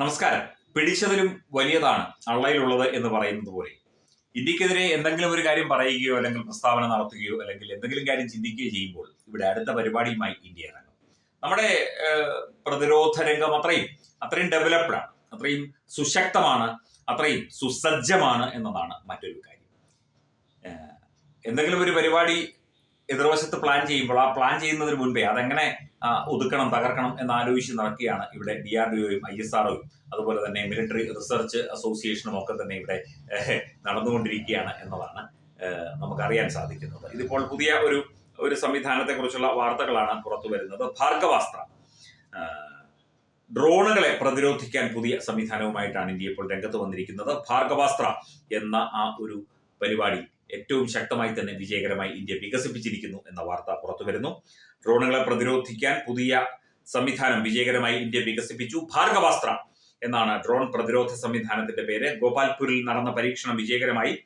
നമസ്കാരം. പിടിച്ചതിലും വലിയതാണ് അള്ളയിലുള്ളത് എന്ന് പറയുന്നത് പോലെ. ഇന്ത്യക്കെതിരെ എന്തെങ്കിലും ഒരു കാര്യം പറയുകയോ അല്ലെങ്കിൽ പ്രസ്താവന നടത്തുകയോ അല്ലെങ്കിൽ എന്തെങ്കിലും കാര്യം ചിന്തിക്കുകയോ ചെയ്യുമ്പോൾ ഇവിടെ അടുത്ത പരിപാടിയുമായി ഇന്ത്യ ഇറങ്ങും. നമ്മുടെ പ്രതിരോധ രംഗം അത്രയും അത്രയും ഡെവലപ്ഡാണ് അത്രയും സുശക്തമാണ് അത്രയും സുസജ്ജമാണ് എന്നതാണ് മറ്റൊരു കാര്യം. എന്തെങ്കിലും ഒരു പരിപാടി എതിർവശത്ത് പ്ലാൻ ചെയ്യുമ്പോൾ ആ പ്ലാൻ ചെയ്യുന്നതിന് മുൻപേ അതെങ്ങനെ ഒതുക്കണം തകർക്കണം എന്ന് ആലോചിച്ച് നടക്കുകയാണ് ഇവിടെ ഡി ആർ ഡി ഒയും ഐ എസ് ആർഒയും അതുപോലെ തന്നെ മിലിറ്ററി റിസർച്ച് അസോസിയേഷനും ഒക്കെ തന്നെ ഇവിടെ നടന്നുകൊണ്ടിരിക്കുകയാണ് എന്നതാണ് നമുക്കറിയാൻ സാധിക്കുന്നത്. ഇതിപ്പോൾ പുതിയ ഒരു ഒരു സംവിധാനത്തെ കുറിച്ചുള്ള വാർത്തകളാണ് പുറത്തു വരുന്നത്. ഭാർഗവാസ്ത്ര ഡ്രോണുകളെ പ്രതിരോധിക്കാൻ പുതിയ സംവിധാനവുമായിട്ടാണ് ഇന്ത്യ ഇപ്പോൾ രംഗത്ത് വന്നിരിക്കുന്നത്. ഭാർഗവാസ്ത്ര എന്ന ആ ഒരു പരിപാടി ഏറ്റവും ശക്തമായി തന്നെ വിജയകരമായി ഇന്ത്യ വികസിപ്പിച്ചിരിക്കുന്നു എന്ന വാർത്ത പുറത്തുവരുന്നു ഡ്രോണുകളെ പ്രതിരോധിക്കാൻ പുതിയ സംവിധാനം വിജയകരമായി ഇന്ത്യ വികസിപ്പിച്ചു. ഭാർഗവാസ്ത്ര എന്നാണ് ഡ്രോൺ പ്രതിരോധ സംവിധാനത്തിന്റെ പേര്. ഗോപാൽപൂരിൽ നടന്ന പരീക്ഷണം വിജയകരമായി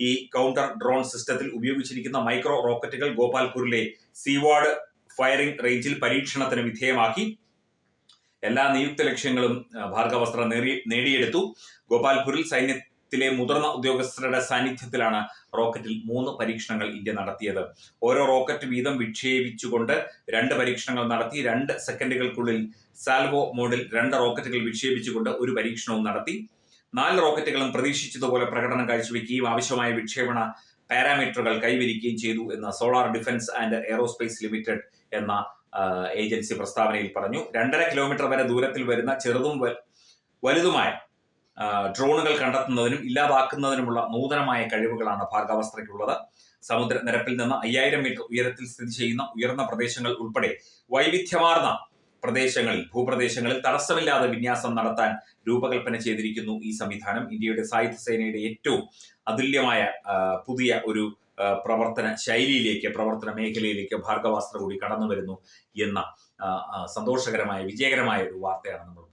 ഈ കൗണ്ടർ ഡ്രോൺ സിസ്റ്റത്തിൽ ഉപയോഗിച്ചിരിക്കുന്ന മൈക്രോ റോക്കറ്റുകൾ ഗോപാൽപൂരിലെ സീവാർഡ് ഫയറിംഗ് റേഞ്ചിൽ പരീക്ഷണത്തിന് വിധേയമാക്കി. എല്ലാ നിയുക്ത ലക്ഷ്യങ്ങളും ഭാർഗവസ്ത്ര നേടി- നേടിയെടുത്തു. ഗോപാൽപൂരിൽ സൈന്യത്തിലെ മുതിർന്ന ഉദ്യോഗസ്ഥരുടെ സാന്നിധ്യത്തിലാണ് റോക്കറ്റിൽ മൂന്ന് പരീക്ഷണങ്ങൾ ഇന്ത്യ നടത്തിയത്. ഓരോ റോക്കറ്റ് വീതം വിക്ഷേപിച്ചുകൊണ്ട് രണ്ട് പരീക്ഷണങ്ങൾ നടത്തി രണ്ട് സെക്കൻഡുകൾക്കുള്ളിൽ സാൽവോ മോഡിൽ രണ്ട് റോക്കറ്റുകൾ വിക്ഷേപിച്ചുകൊണ്ട് ഒരു പരീക്ഷണവും നടത്തി. നാല് റോക്കറ്റുകളും പ്രതീക്ഷിച്ചതുപോലെ പ്രകടനം കാഴ്ചവെക്കുകയും ആവശ്യമായ വിക്ഷേപണ പാരാമീറ്ററുകൾ കൈവരിക്കുകയും ചെയ്തു എന്ന് Solar Defence and Aerospace Limited എന്ന ഏജൻസി പ്രസ്താവനയിൽ പറഞ്ഞു. രണ്ടര കിലോമീറ്റർ വരെ ദൂരത്തിൽ വരുന്ന ചെറുതും വലുതുമായ ഡ്രോണുകൾ കണ്ടെത്തുന്നതിനും ഇല്ലാതാക്കുന്നതിനുമുള്ള നൂതനമായ കഴിവുകളാണ് ഭാഗാവസ്ഥയ്ക്കുള്ളത് സമുദ്രനിരപ്പിൽ നിന്ന് അയ്യായിരം മീറ്റർ ഉയരത്തിൽ സ്ഥിതി ചെയ്യുന്ന ഉയർന്ന പ്രദേശങ്ങൾ ഉൾപ്പെടെ വൈവിധ്യമാർന്ന പ്രദേശങ്ങളിൽ ഭൂപ്രദേശങ്ങളിൽ തടസ്സമില്ലാതെ വിന്യാസം നടത്താൻ രൂപകൽപ്പന ചെയ്തിരിക്കുന്നു ഈ സംവിധാനം. ഇന്ത്യയുടെ സായുധ സേനയുടെ ഏറ്റവും അതുല്യമായ പുതിയ ഒരു പ്രവർത്തന ശൈലിയിലേക്ക് പ്രവർത്തന മേഖലയിലേക്ക് ഭാർഗവാസ്ത്ര കൂടി കടന്നു വരുന്നു എന്ന സന്തോഷകരമായ വിജയകരമായ ഒരു വാർത്തയാണ് നമ്മൾ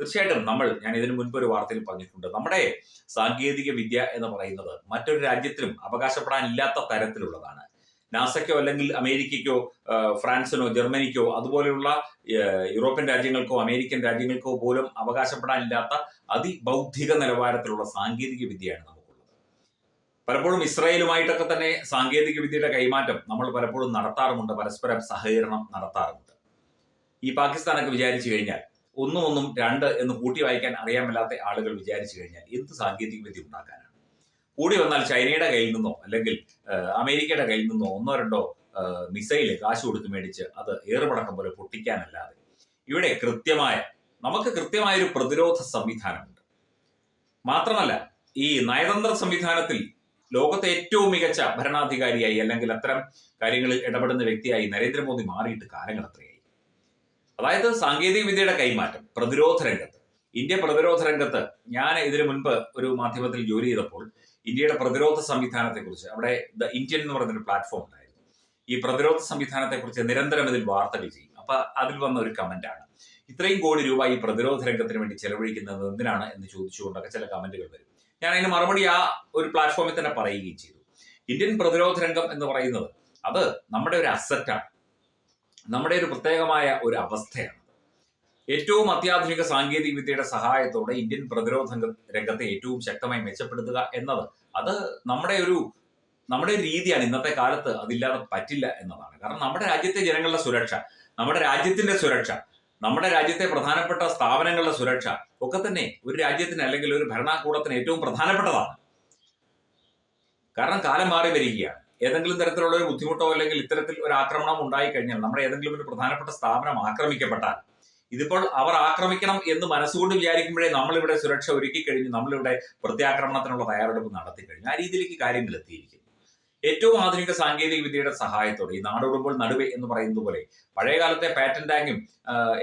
തീർച്ചയായിട്ടും നമ്മൾ ഞാൻ ഇതിനു മുൻപ് ഒരു വാർത്തയിൽ പറഞ്ഞിട്ടുണ്ട്. നമ്മുടെ സാങ്കേതിക വിദ്യ എന്ന് പറയുന്നത് മറ്റൊരു രാജ്യത്തിനും അവകാശപ്പെടാനില്ലാത്ത തരത്തിലുള്ളതാണ്. നാസയ്ക്കോ അല്ലെങ്കിൽ അമേരിക്കയ്ക്കോ ഫ്രാൻസിനോ ജർമ്മനിക്കോ അതുപോലെയുള്ള യൂറോപ്യൻ രാജ്യങ്ങൾക്കോ അമേരിക്കൻ രാജ്യങ്ങൾക്കോ പോലും അവകാശപ്പെടാനില്ലാത്ത അതിബൗദ്ധിക നിലവാരത്തിലുള്ള സാങ്കേതിക വിദ്യയാണ് നമുക്കുള്ളത്. പലപ്പോഴും ഇസ്രായേലുമായിട്ടൊക്കെ തന്നെ സാങ്കേതിക വിദ്യയുടെ കൈമാറ്റം നമ്മൾ പലപ്പോഴും നടത്താറുമുണ്ട്. പരസ്പരം സഹകരണം നടത്താറുണ്ട് ഈ പാകിസ്ഥാനൊക്കെ വിചാരിച്ചു കഴിഞ്ഞാൽ ഒന്നും ഒന്നും രണ്ട് എന്ന് കൂട്ടി വായിക്കാൻ അറിയാൻ ആളുകൾ വിചാരിച്ചു കഴിഞ്ഞാൽ എന്ത് സാങ്കേതിക വിദ്യ ഉണ്ടാക്കാനാണ്? കൂടി വന്നാൽ ചൈനയുടെ കയ്യിൽ നിന്നോ അല്ലെങ്കിൽ അമേരിക്കയുടെ കയ്യിൽ നിന്നോ ഒന്നോ രണ്ടോ മിസൈൽ കാശ് കൊടുത്ത് മേടിച്ച് അത് ഏറുപടക്കം പോലെ പൊട്ടിക്കാനല്ലാതെ ഇവിടെ കൃത്യമായ നമുക്ക് കൃത്യമായ ഒരു പ്രതിരോധ സംവിധാനമുണ്ട്. മാത്രമല്ല ഈ നയതന്ത്ര സംവിധാനത്തിൽ ലോകത്തെ ഏറ്റവും മികച്ച ഭരണാധികാരിയായി അല്ലെങ്കിൽ അത്തരം കാര്യങ്ങളിൽ ഇടപെടുന്ന വ്യക്തിയായി നരേന്ദ്രമോദി മാറിയിട്ട് കാലങ്ങൾ അത്രയായി അതായത് സാങ്കേതിക വിദ്യയുടെ കൈമാറ്റം പ്രതിരോധ രംഗത്ത്. ഇന്ത്യ പ്രതിരോധ രംഗത്ത് ഞാൻ ഇതിനു മുൻപ് ഒരു മാധ്യമത്തിൽ ജോലി ചെയ്തപ്പോൾ ഇന്ത്യയുടെ പ്രതിരോധ സംവിധാനത്തെക്കുറിച്ച് അവിടെ ദ ഇന്ത്യൻ എന്ന് പറയുന്നൊരു പ്ലാറ്റ്ഫോം ഉണ്ടായിരുന്നു. ഈ പ്രതിരോധ സംവിധാനത്തെക്കുറിച്ച് നിരന്തരം ഇതിൽ വാർത്തകൾ ചെയ്യും. അപ്പൊ അതിൽ വന്ന ഒരു കമന്റ് ആണ്. ഇത്രയും കോടി രൂപ ഈ പ്രതിരോധ രംഗത്തിന് വേണ്ടി ചെലവഴിക്കുന്നത് എന്തിനാണ് എന്ന് ചോദിച്ചുകൊണ്ടൊക്കെ ചില കമന്റുകൾ വരും. ഞാൻ അതിന് മറുപടി ആ ഒരു പ്ലാറ്റ്ഫോമിൽ തന്നെ പറയുകയും ചെയ്തു. ഇന്ത്യൻ പ്രതിരോധ രംഗം എന്ന് പറയുന്നത് അത് നമ്മുടെ ഒരു അസറ്റാണ് നമ്മുടെ ഒരു പ്രത്യേകമായ ഒരു അവസ്ഥയാണ്. ഏറ്റവും അത്യാധുനിക സാങ്കേതിക വിദ്യയുടെ സഹായത്തോടെ ഇന്ത്യൻ പ്രതിരോധ രംഗ- രംഗത്തെ ഏറ്റവും ശക്തമായി മെച്ചപ്പെടുത്തുക എന്നത് അത് നമ്മുടെ ഒരു നമ്മുടെ രീതിയാണ് ഇന്നത്തെ കാലത്ത് അതില്ലാതെ പറ്റില്ല എന്നതാണ്. കാരണം നമ്മുടെ രാജ്യത്തെ ജനങ്ങളുടെ സുരക്ഷ നമ്മുടെ രാജ്യത്തിന്റെ സുരക്ഷ നമ്മുടെ രാജ്യത്തെ പ്രധാനപ്പെട്ട സ്ഥാപനങ്ങളുടെ സുരക്ഷ ഒക്കെ തന്നെ ഒരു രാജ്യത്തിന് അല്ലെങ്കിൽ ഒരു ഭരണകൂടത്തിന് ഏറ്റവും പ്രധാനപ്പെട്ടതാണ്. കാരണം കാലം മാറി വരികയാണ്. ഏതെങ്കിലും തരത്തിലുള്ള ഒരു ബുദ്ധിമുട്ടോ അല്ലെങ്കിൽ ഇത്തരത്തിൽ ഒരു ആക്രമണം ഉണ്ടായി കഴിഞ്ഞാൽ നമ്മുടെ ഏതെങ്കിലും ഒരു പ്രധാനപ്പെട്ട സ്ഥാപനം ആക്രമിക്കപ്പെട്ടാൽ ഇതിപ്പോൾ അവർ ആക്രമിക്കണം എന്ന് മനസ്സുകൊണ്ട് വിചാരിക്കുമ്പോഴേ നമ്മളിവിടെ സുരക്ഷ ഒരുക്കി കഴിഞ്ഞു നമ്മളിവിടെ പ്രത്യാക്രമണത്തിനുള്ള തയ്യാറെടുപ്പ് നടത്തി കഴിഞ്ഞു ആ രീതിയിലേക്ക് കാര്യങ്ങൾ എത്തിയിരിക്കുന്നു ഏറ്റവും ആധുനിക സാങ്കേതിക വിദ്യയുടെ സഹായത്തോടെ ഈ നാടോടുമ്പോൾ നടുവെ എന്ന് പറയുന്നത് പോലെ പഴയകാലത്തെ പാറ്റൻ ടാങ്കും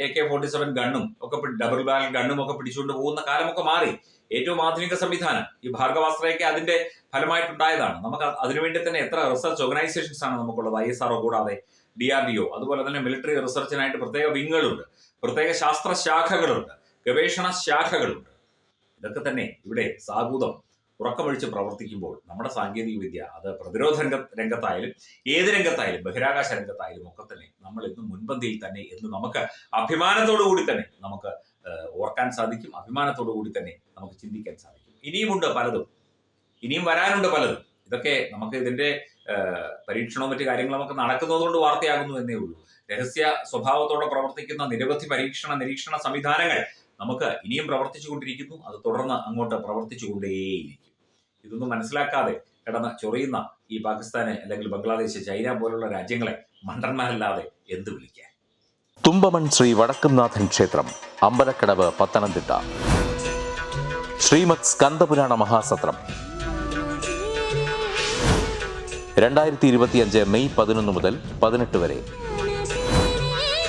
എ കെ ഫോർട്ടി സെവൻ ഗണ്ണും ഒക്കെ ഡബിൾ ബാരൽ ഗണ്ണും ഒക്കെ പിടിച്ചുകൊണ്ട് പോകുന്ന കാലമൊക്കെ മാറി. ഏറ്റവും ആധുനിക സംവിധാനം ഈ ഭാർഗവാസ്ത്രയൊക്കെ അതിന്റെ ഫലമായിട്ടുണ്ടായതാണ്. നമുക്ക് അത് അതിനുവേണ്ടി തന്നെ എത്ര റിസർച്ച് ഓർഗനൈസേഷൻസ് ആണ് നമുക്കുള്ളത്? ഐ എസ് ആർഒ കൂടാതെ ഡി ആർ ഡി ഒ അതുപോലെ തന്നെ മിലിറ്ററി റിസർച്ചിനായിട്ട് പ്രത്യേക വിങ്ങുകളുണ്ട്. പ്രത്യേക ശാസ്ത്ര ശാഖകളുണ്ട് ഗവേഷണ ശാഖകളുണ്ട് ഇതൊക്കെ തന്നെ ഇവിടെ സാഗൂതം ഉറക്കമൊഴിച്ച് പ്രവർത്തിക്കുമ്പോൾ നമ്മുടെ സാങ്കേതിക വിദ്യ അത് പ്രതിരോധ രംഗ രംഗത്തായാലും ഏത് രംഗത്തായാലും ബഹിരാകാശ രംഗത്തായാലും ഒക്കെ തന്നെ നമ്മൾ ഇന്ന് മുൻപന്തിയിൽ തന്നെ എന്ന് നമുക്ക് അഭിമാനത്തോടു കൂടി തന്നെ നമുക്ക് ഓർക്കാൻ സാധിക്കും. അഭിമാനത്തോടു കൂടി തന്നെ നമുക്ക് ചിന്തിക്കാൻ സാധിക്കും. ഇനിയുമുണ്ട് പലതും. ഇനിയും വരാനുണ്ട് പലതും. ഇതൊക്കെ നമുക്ക് ഇതിന്റെ പരീക്ഷണവും മറ്റു കാര്യങ്ങളും ഒക്കെ നടക്കുന്നതുകൊണ്ട് വാർത്തയാകുന്നു എന്നേ ഉള്ളൂ. രഹസ്യ സ്വഭാവത്തോടെ പ്രവർത്തിക്കുന്ന നിരവധി പരീക്ഷണ നിരീക്ഷണ സംവിധാനങ്ങൾ നമുക്ക് ഇനിയും പ്രവർത്തിച്ചു കൊണ്ടിരിക്കുന്നു അത് തുടർന്ന് അങ്ങോട്ട് പ്രവർത്തിച്ചു കൊണ്ടേയിരിക്കും ഇതൊന്നും മനസ്സിലാക്കാതെ കിടന്ന് ചൊറിയുന്ന ഈ പാകിസ്ഥാന് അല്ലെങ്കിൽ ബംഗ്ലാദേശ് ചൈന പോലുള്ള രാജ്യങ്ങളെ മണ്ടന്മാരല്ലാതെ എന്ത് വിളിക്കാൻ? തുമ്പമൺ ശ്രീ വടക്കുംനാഥൻ ക്ഷേത്രം അമ്പലക്കടവ് പത്തനംതിട്ട. ശ്രീമത് സ്കന്ദപുരാണ മഹാസത്രം. രണ്ടായിരത്തി ഇരുപത്തിയഞ്ച് മെയ് പതിനൊന്ന് മുതൽ പതിനെട്ട് വരെ.